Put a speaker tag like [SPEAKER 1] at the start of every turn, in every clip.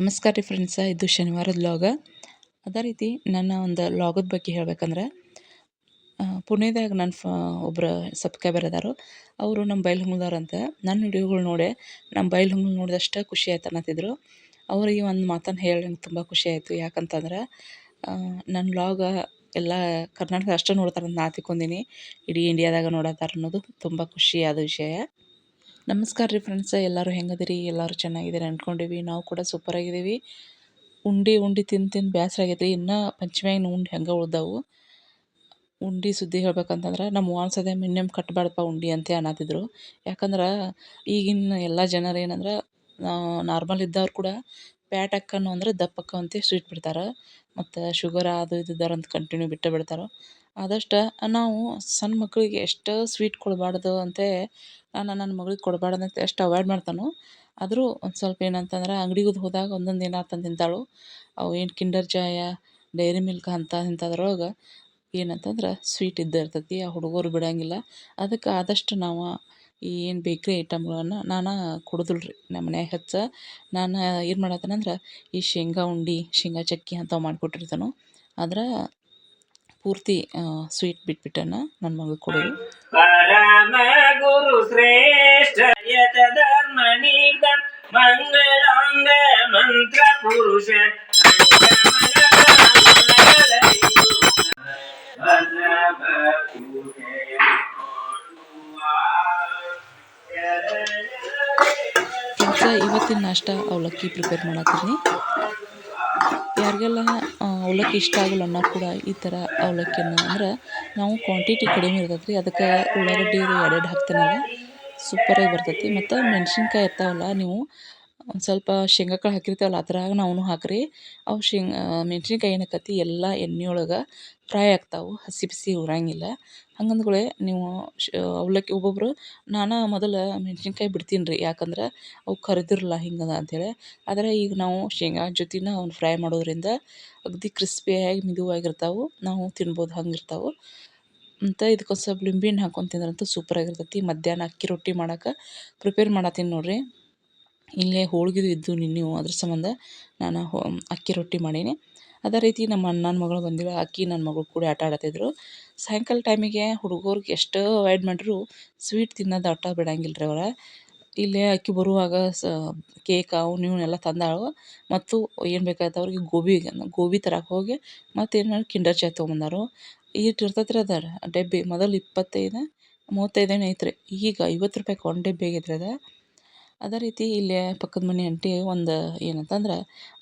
[SPEAKER 1] ನಮಸ್ಕಾರ ರೀ ಫ್ರೆಂಡ್ಸ ಇದು ಶನಿವಾರದ ಲಾಗ ಅದೇ ರೀತಿ ನನ್ನ ಒಂದು ಲಾಗದ ಬಗ್ಗೆ ಹೇಳ್ಬೇಕಂದ್ರೆ ಪುಣೆದಾಗ ನನ್ನ ಫ ಒಬ್ಬರು ಸಬ್ಸ್ಕ್ರೈಬರ್ ಅದಾರು. ಅವರು ನಮ್ಮ ಬೈಲ್ ಅಂತ. ನನ್ನ ವಿಡಿಯೋಗಳು ನೋಡಿ ನಮ್ಮ ಬೈಲಹೊಂಗಲ ನೋಡಿದಷ್ಟು ಖುಷಿ ಆಯ್ತು ಅನ್ನತ್ತಿದ್ರು. ಅವ್ರಿಗೆ ಒಂದು ಮಾತನ್ನು ಹೇಳಿ ನಂಗೆ ತುಂಬ ಖುಷಿ ಆಯಿತು. ಯಾಕಂತಂದ್ರೆ ನನ್ನ ಲಾಗ ಎಲ್ಲ ಕರ್ನಾಟಕ ಅಷ್ಟೇ ನೋಡ್ತಾರೆ ನಾ ತಿಳ್ಕೊಂಡೀನಿ ಇಡೀ ಇಂಡಿಯಾದಾಗ ನೋಡತ್ತಾರ ಅನ್ನೋದು ತುಂಬ ಖುಷಿಯಾದ ವಿಷಯ. ನಮಸ್ಕಾರ ರೀ ಫ್ರೆಂಡ್ಸ್ ಎಲ್ಲರೂ ಹೆಂಗದಿರಿ? ಎಲ್ಲರೂ ಚೆನ್ನಾಗಿದ್ದೀರಿ ಅಂದ್ಕೊಂಡಿವಿ ನಾವು ಕೂಡ ಸೂಪರ್ ಆಗಿದ್ದೀವಿ. ಉಂಡೆ ಉಂಡೆ ತಿಂದು ತಿಂದು ಬೇಸರ ಆಗೈತೆ ರೀ ಇನ್ನೂ ಪಂಚಮ್ಯಾಗಿನ ಉಂಡೆ ಹೆಂಗೆ ಉಳ್ದಾವು? ಉಂಡೆ ಸುದ್ದಿ ಹೇಳ್ಬೇಕಂತಂದ್ರೆ ನಮ್ಮ ಅವ್ವ ಸದೇ ಮಿನಿಮಮ್ ಕಟ್ಟಬೇಡಪ್ಪ ಉಂಡಿ ಅಂತ ಅನ್ನತಿದ್ರು. ಯಾಕಂದ್ರೆ, ಈಗಿನ ಎಲ್ಲ ಜನರು ಏನಂದ್ರೆ ನಾರ್ಮಲ್ ಇದ್ದವ್ರು ಕೂಡ ಪ್ಯಾಟ್ ಅಕ್ಕನು ಅಂದ್ರೆ ದಪ್ಪಕ್ಕ ಅಂತ ಸ್ವೀಟ್ ಬಿಡ್ತಾರೆ. ಮತ್ತು ಶುಗರ್ ಅದು ಇದ್ದವ್ರು ಕಂಟಿನ್ಯೂ ಬಿಟ್ಟೇ ಬಿಡ್ತಾರೆ. ಆದಷ್ಟು ನಾವು ಸಣ್ಣ ಮಕ್ಕಳಿಗೆ ಎಷ್ಟು ಸ್ವೀಟ್ ಕೊಡಬಾರ್ದು ಅಂತೆ ನಾನು ನನ್ನ ಮಗಳಿಗೆ ಕೊಡಬಾರ್ದು ಅಂತ ಎಷ್ಟು ಅವಾಯ್ಡ್ ಮಾಡ್ತಾನೋ, ಆದರೂ ಒಂದು ಸ್ವಲ್ಪ ಏನಂತಂದ್ರೆ ಅಂಗ್ಡಿಗೆ ಹೋದಾಗ ಒಂದೊಂದು ಏನಾರು ತಂದು ತಿಂತಾಳು ಅವು ಏನು ಕಿಂಡರ್ ಜಾಯ ಡೈರಿ ಮಿಲ್ಕ್ ಅಂತ ಇಂಥದ್ರೊಳಗೆ ಏನಂತಂದ್ರೆ ಸ್ವೀಟ್ ಇದ್ದೇ ಇರ್ತೈತಿ, ಆ ಹುಡುಗರು ಬಿಡೋಂಗಿಲ್ಲ. ಅದಕ್ಕೆ ಆದಷ್ಟು ನಾವು ಈ ಏನು ಬೇಕ್ರಿ ಐಟಮ್ಗಳನ್ನು ನಾನು ಕೊಡುದಿಲ್ಲ ರೀ ನಮ್ಮ ಮನ್ಯಾಗ ಹೆಚ್ಚ. ನಾನು ಏನು ಮಾಡತ್ತೇನಂದ್ರೆ ಈ ಶೇಂಗಾ ಉಂಡೆ, ಶೇಂಗಾ ಚಕ್ಕಿ ಅಂಥವು ಮಾಡಿಕೊಟ್ಟಿರ್ತಾನೋ, ಆದ್ರೆ ಪೂರ್ತಿ ಸ್ವೀಟ್ ಬಿಟ್ಬಿಟ್ಟೆನ ನನ್ನ ಮಗ ಕೊಡೋದು.
[SPEAKER 2] ಪರಮ ಗುರು ಶ್ರೇಷ್ಠ ಯತ ಧರ್ಮ ನಿಗಮ ಮಂಗಳಾಂಗ ಮಂತ್ರ ಪುರುಷ
[SPEAKER 1] ಇವತ್ತಿನ ನಾಷ್ಟ ಅವಲಕ್ಕಿ ಪ್ರಿಪೇರ್ ಮಾಡತ್ತೀನಿ ಯಾರಿಗೆಲ್ಲ ಅವಲಕ್ಕಿ ಇಷ್ಟ ಆಗಲ್ಲ ಅನ್ನೋರು ಕೂಡ ಈ ಥರ ಅವಲಕ್ಕಿಯನ್ನು, ಅಂದ್ರೆ ನಾವು ಕ್ವಾಂಟಿಟಿ ಕಡಿಮೆ ಇರ್ತೈತೆ ರೀ ಅದಕ್ಕೆ ಉಳ್ಳಾಗಡ್ಡಿ ಎರಡೆರಡು ಹಾಕ್ತೀನಲ್ಲ ಸೂಪರಾಗಿ ಬರ್ತೈತಿ. ಮತ್ತು ಮೆಣ್ಸಿನ್ಕಾಯಿ ಇರ್ತಾವಲ್ಲ, ನೀವು ಒಂದು ಸ್ವಲ್ಪ ಶೇಂಗಾಕಾಳು ಹಾಕಿರ್ತೀವಲ್ಲ, ಅದ್ರಾಗ ನಾವು ಹಾಕಿರಿ. ಅವು ಶೇಂಗ ಮೆಣ್ಸಿನ್ಕಾಯಿ ಏನಾಕತಿ ಎಲ್ಲ ಎಣ್ಣೆ ಒಳಗೆ ಫ್ರೈ ಆಗ್ತಾವೆ, ಹಸಿ ಬಿಸಿ ಉರಂಗಿಲ್ಲ ಹಂಗಂದ್ಗಳೇ ನೀವು ಶ, ಅವಲಕ್ಕಿ ಒಬ್ಬೊಬ್ಬರು ನಾನು ಮೊದಲು ಮೆಣ್ಸಿನ್ಕಾಯಿ ಬಿಡ್ತೀನಿ ರೀ ಯಾಕಂದ್ರೆ ಅವು ಕರಿದಿರಲ್ಲ ಹಿಂಗದ ಅಂಥೇಳಿ ಆದರೆ ಈಗ ನಾವು ಶೇಂಗಾ ಜೊತೆನ ಅವ್ನು ಫ್ರೈ ಮಾಡೋದ್ರಿಂದ ಅಗದಿ ಕ್ರಿಸ್ಪಿಯಾಗಿ ಮಿದುವಾಗಿರ್ತಾವೆ, ನಾವು ತಿನ್ಬೋದು ಹಂಗಿರ್ತಾವೆ. ಅಂತ ಇದಕ್ಕೊಂದು ಸ್ವಲ್ಪ ಲಿಂಬೆಹಣ್ಣು ಹಾಕೊಂಡು ತಿಂದ್ರಂತೂ ಸೂಪರಾಗಿರ್ತೈತಿ. ಮಧ್ಯಾಹ್ನ ಅಕ್ಕಿ ರೊಟ್ಟಿ ಮಾಡೋಕೆ ಪ್ರಿಪೇರ್ ಮಾಡತ್ತೀನಿ ನೋಡಿರಿ. ಇಲ್ಲೇ ಹೋಳ್ಗೆದು ಇದ್ದು ನಿನ್ನೆವು ಅದ್ರ ಸಂಬಂಧ ನಾನು ಹೊ ಅಕ್ಕಿ ರೊಟ್ಟಿ ಮಾಡೀನಿ. ಅದೇ ರೀತಿ ನಮ್ಮ ಅಣ್ಣನ ಮಗಳು ಬಂದಿರೋ ಅಕ್ಕಿ ನನ್ನ ಮಗಳು ಕೂಡ ಆಟ ಆಡತ್ತಿದ್ರು. ಸಾಯಂಕಾಲ ಟೈಮಿಗೆ ಹುಡುಗರಿಗೆ ಎಷ್ಟು ಅವಾಯ್ಡ್ ಮಾಡಿದ್ರು. ಸ್ವೀಟ್ ತಿನ್ನೋದು ಆಟ ಬಿಡಂಗಿಲ್ಲ ರೀ ಅವ್ರು. ಇಲ್ಲೇ ಅಕ್ಕಿ ಬರುವಾಗ ಸ ಕೇಕ್ ಅವ್ನು ಇವ್ನು ಎಲ್ಲ ತಂದಾಳು. ಮತ್ತು ಏನು ಬೇಕಾಯ್ತು ಅವ್ರಿಗೆ ಗೋಬಿ ಗೋಬಿ ತರಕ್ಕೆ ಹೋಗಿ ಮತ್ತು ಏನು ಮಾಡಿ ಕಿಂಡರ್ ಜಾಯ್ ತೊಗೊಂಬಂದಾರು. ಈಟ್ ಇರ್ತೈತೆ ರೀ ಡಬ್ಬಿ, ಮೊದಲು ಇಪ್ಪತ್ತೈದು, ಮೂವತ್ತೈದೇನೋ ಐತ್ರಿ. ಈಗ ಐವತ್ತು ರೂಪಾಯಿ ಒಂದು ಡಬ್ಬಿ ಆಗೈತೆ ಅದು. ಅದೇ ರೀತಿ ಇಲ್ಲೇ ಪಕ್ಕದ ಮನೆ ಆಂಟಿ ಒಂದು ಏನಂತಂದ್ರೆ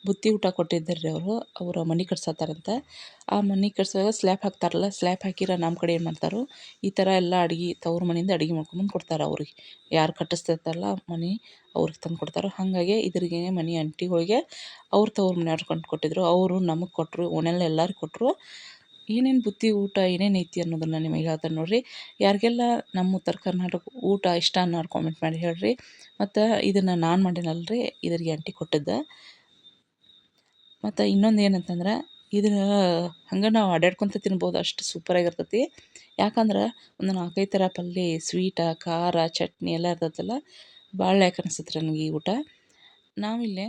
[SPEAKER 1] ಬುತ್ತಿ ಊಟ ಕೊಟ್ಟಿದ್ದಾರೆ ರೀ ಅವರು. ಅವ್ರ ಮನೆ ಕಟ್ಸತ್ತಾರಂತ ಆ ಮನೆ ಕಟ್ಸುವಾಗ ಸ್ಲ್ಯಾಪ್ ಹಾಕ್ತಾರಲ್ಲ, ಸ್ಲ್ಯಾಪ್ ಹಾಕಿರ ನಮ್ಮ ಕಡೆ ಏನು ಮಾಡ್ತಾರೋ, ಈ ಥರ ಎಲ್ಲ ಅಡ್ಗೆ ತವ್ರ ಮನೆಯಿಂದ ಅಡುಗೆ ಮಾಡ್ಕೊಂಬಂದು ಕೊಡ್ತಾರೆ ಅವ್ರಿಗೆ. ಯಾರು ಕಟ್ಟಿಸ್ತಿರ್ತಾರಲ್ಲ ಮನೆ ಅವ್ರಿಗೆ ತಂದು ಕೊಡ್ತಾರೆ. ಹಾಗಾಗಿ ಇದ್ರಿಗೆ ಮನೆ ಆಂಟಿಗಳಿಗೆ ಅವ್ರು ತವ್ರ ಮನೆಯವ್ರು ಕಂಡು ಕೊಟ್ಟಿದ್ರು. ಅವರು ನಮಗೆ ಕೊಟ್ಟರು ಓಣೆಲ್ಲ ಎಲ್ಲರಿಗೆ ಕೊಟ್ಟರು ಏನೇನು ಬುತ್ತಿ ಊಟ, ಏನೇನು ಐತಿ ಅನ್ನೋದನ್ನು ನಿಮಗೆ ಹೇಳ್ತೇನೆ ನೋಡಿರಿ. ಯಾರಿಗೆಲ್ಲ ನಮ್ಮ ಉತ್ತರ ಕರ್ನಾಟಕ ಊಟ ಇಷ್ಟ ಅನ್ನೋರು ಕಾಮೆಂಟ್ ಮಾಡಿ ಹೇಳ್ರಿ. ಮತ್ತು ಇದನ್ನು ನಾನು ಮಾಡೇನಲ್ಲ ರೀ ಇದ್ರಿಗೆ ಅಂಟಿ ಕೊಟ್ಟಿದ್ದೆ. ಮತ್ತು ಇನ್ನೊಂದು ಏನಂತಂದ್ರೆ ಇದನ್ನ ಹಂಗೆ ನಾವು ಅಡ್ಯಾಡ್ಕೊತ ತಿನ್ಬೋದು ಅಷ್ಟು ಸೂಪರಾಗಿರ್ತೈತಿ ಯಾಕಂದ್ರೆ ಒಂದು ನಾಲ್ಕೈದು ಥರ ಪಲ್ಯ ಸ್ವೀಟ ಖಾರ, ಚಟ್ನಿ ಎಲ್ಲ ಇರ್ತೈತಲ್ಲ ಭಾಳ ಯಾಕೆ ಅನಿಸುತ್ತೆ ನನಗೆ ಈ ಊಟ. ನಾವಿಲ್ಲೇ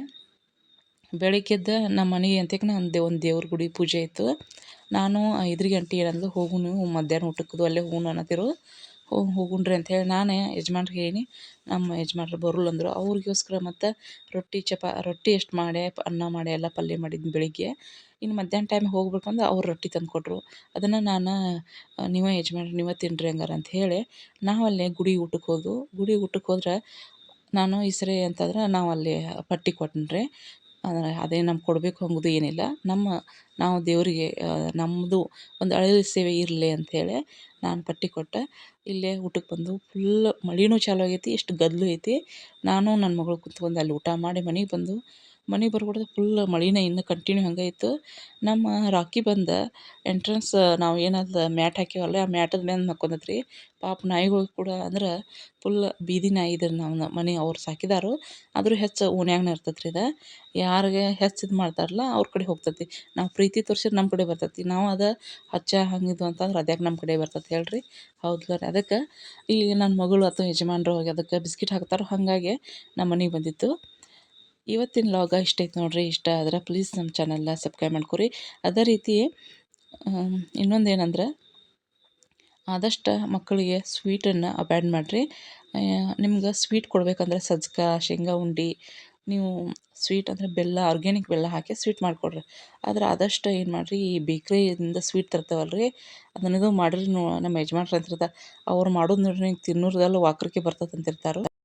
[SPEAKER 1] ಬೆಳಿಗ್ಗೆದ್ದು ನಮ್ಮ ಮನೆಗೆ ಅಂತಕ್ಕೆ ಒಂದು ಒಂದು ದೇವ್ರ ಗುಡಿ ಪೂಜೆ ಇತ್ತು. ನಾನು ಐದರ ಗಂಟೆ ಏನಂದ್ಲು ಹೋಗುನು ಮಧ್ಯಾಹ್ನ ಊಟಕ್ಕದು, ಅಲ್ಲೇ ಹೋಗೋಣ ಅನ್ನತ್ತಿರು ಹೋಗಿ ಹೋಗುಣ್ರಿ ಅಂಥೇಳಿ ನಾನೇ ಯಜಮಾನ್ರಿಗೆ ಹೇಳಿ ನಮ್ಮ ಯಜಮಾನ್ರು ಬರಲ್ಲ ಅಂದರು. ಅವ್ರಿಗೋಸ್ಕರ ಮತ್ತು ರೊಟ್ಟಿ ಚಪಾ, ರೊಟ್ಟಿ ಎಷ್ಟು ಮಾಡಿ ಅನ್ನ ಮಾಡಿ ಎಲ್ಲ ಪಲ್ಯ ಮಾಡಿದ್ದು ಬೆಳಿಗ್ಗೆ. ಇನ್ನು ಮಧ್ಯಾಹ್ನ ಟೈಮಿಗೆ ಹೋಗ್ಬೇಕಂದ್ರೆ ಅವ್ರು ರೊಟ್ಟಿ ತಂದು ಕೊಟ್ಟರು ಅದನ್ನು ನಾನು ನೀವೇ ಯಜಮಾನ್ರು, ನೀವೇ ತಿನ್ನಿರಿ ಹಂಗಾರ ಅಂತ ಹೇಳಿ ನಾವು ಅಲ್ಲೇ ಗುಡಿ ಊಟಕ್ಕೆ ಹೋದ್ವು. ಗುಡಿ ಊಟಕ್ಕೆ ಹೋದ್ರೆ ನಾನು ಈ ಅಂತಂದ್ರೆ ನಾವು ಅಲ್ಲಿ ಪಟ್ಟಿ ಕೊಟ್ಟೆನ್ ರೀ ಅಂದರೆ ಅದೇ ನಮ್ಗೆ ಕೊಡಬೇಕು ಅಂಬುದು ಏನಿಲ್ಲ. ನಮ್ಮ, ನಾವು ದೇವರಿಗೆ ನಮ್ಮದು ಒಂದು ಅಳಿಲು ಸೇವೆ ಇರಲಿ ಅಂಥೇಳಿ ನಾನು ಪಟ್ಟಿ ಕೊಟ್ಟೆ. ಇಲ್ಲೇ ಊಟಕ್ಕೆ ಬಂದು ಫುಲ್ ಮಳೆನೂ ಚಾಲು ಆಗೈತಿ, ಎಷ್ಟು ಗದ್ದಲ ಐತಿ. ನಾನು ನನ್ನ ಮಗಳು ಕುತ್ಕೊಂಡು ಅಲ್ಲಿ ಊಟ ಮಾಡಿ ಮನೆಗೆ ಬಂದು ಮನೆಗೆ ಬರ್ಬಾರ್ದು ಫುಲ್ ಮಳೆನೇ ಇನ್ನೂ ಕಂಟಿನ್ಯೂ ಹಂಗೆ ಇತ್ತು. ನಮ್ಮ ರಾಕಿ ಬಂದ ಎಂಟ್ರೆನ್ಸ್ ನಾವು ಏನಾದ ಮ್ಯಾಟ್ ಹಾಕಿವಲ್ಲ ಆ ಮ್ಯಾಟದ ಮೇಲೆ ಮಕ್ಕೊಂಡತ್ರಿ. ಪಾಪ ನಾಯಿಗಳು ಕೂಡ ಅಂದ್ರೆ ಫುಲ್ ಬೀದಿ ನಾಯಿ ಇದ್ರ ನಮ್ಮ ಮನೆ ಅವ್ರು ಸಾಕಿದಾರು. ಆದರೂ ಹೆಚ್ಚು ಓಣ್ಯಾಗನೇ ಇರ್ತೈತೆ ರೀ ಇದು. ಯಾರಿಗೆ ಹೆಚ್ಚು ಇದು ಮಾಡ್ತಾರಲ್ಲ, ಅವ್ರ ಕಡೆ ಹೋಗ್ತೈತಿ ನಾವು ಪ್ರೀತಿ ತೋರ್ಸಿದ್ರೆ ನಮ್ಮ ಕಡೆ ಬರ್ತೈತಿ ನಾವು ಅದು ಹಚ್ಚ ಹಂಗಿದ್ವು ಅಂತಂದ್ರೆ ಅದ್ಯಾಕೆ ನಮ್ಮ ಕಡೆ ಬರ್ತೈತೆ ಹೇಳ್ರಿ. ಹೌದಲ್ಲ ರೀ ಅದಕ್ಕೆ ಈಗ ನನ್ನ ಮಗಳು ಅಥವಾ ಯಜಮಾನ್ರು ಹೋಗಿ ಅದಕ್ಕೆ ಬಿಸ್ಕಿಟ್ ಹಾಕ್ತಾರೋ ಹಾಗಾಗಿ ನಮ್ಮ ಮನೆಗೆ ಬಂದಿತ್ತು. ಇವತ್ತಿನ ಲಾಗ ಇಷ್ಟ ಐತೆ ನೋಡಿರಿ, ಇಷ್ಟ ಆದ್ರೆ ಪ್ಲೀಸ್ ನಮ್ಮ ಚಾನಲ್ನ ಸಬ್ಸ್ಕ್ರೈಬ್ ಮಾಡ್ಕೊರಿ. ಅದೇ ರೀತಿ ಇನ್ನೊಂದು ಏನಂದ್ರೆ ಆದಷ್ಟು ಮಕ್ಕಳಿಗೆ ಸ್ವೀಟನ್ನು ಅಬ್ಯಾಂಡ್ ಮಾಡಿರಿ. ನಿಮ್ಗೆ ಸ್ವೀಟ್ ಕೊಡಬೇಕಂದ್ರೆ ಸಜ್ಜಕ ಶೇಂಗಾ ಉಂಡೆ, ನೀವು ಸ್ವೀಟ್ ಅಂದರೆ ಬೆಲ್ಲ ಆರ್ಗ್ಯಾನಿಕ್ ಬೆಲ್ಲ ಹಾಕಿ ಸ್ವೀಟ್ ಮಾಡಿಕೊಡ್ರಿ. ಆದ್ರೆ ಆದಷ್ಟು ಏನು ಮಾಡಿರಿ, ಈ ಬೇಕ್ರಿಯಿಂದ ಸ್ವೀಟ್ ತರ್ತಾವಲ್ಲ ರೀ ಅದನ್ನದು ಮಾಡಿರಿ ನಮ್ಮ ಯಜಮಾನ್ರು ಅಂತಿರ್ತಾರೆ ಅವ್ರು ಮಾಡೋದು ನೋಡ್ರಿ, ನೀವು ತಿನ್ನೋರ್ದಲ್ಲ ವಾಕರಿಕೆ ಬರ್ತದೆ ಅಂತಿರ್ತಾರೆ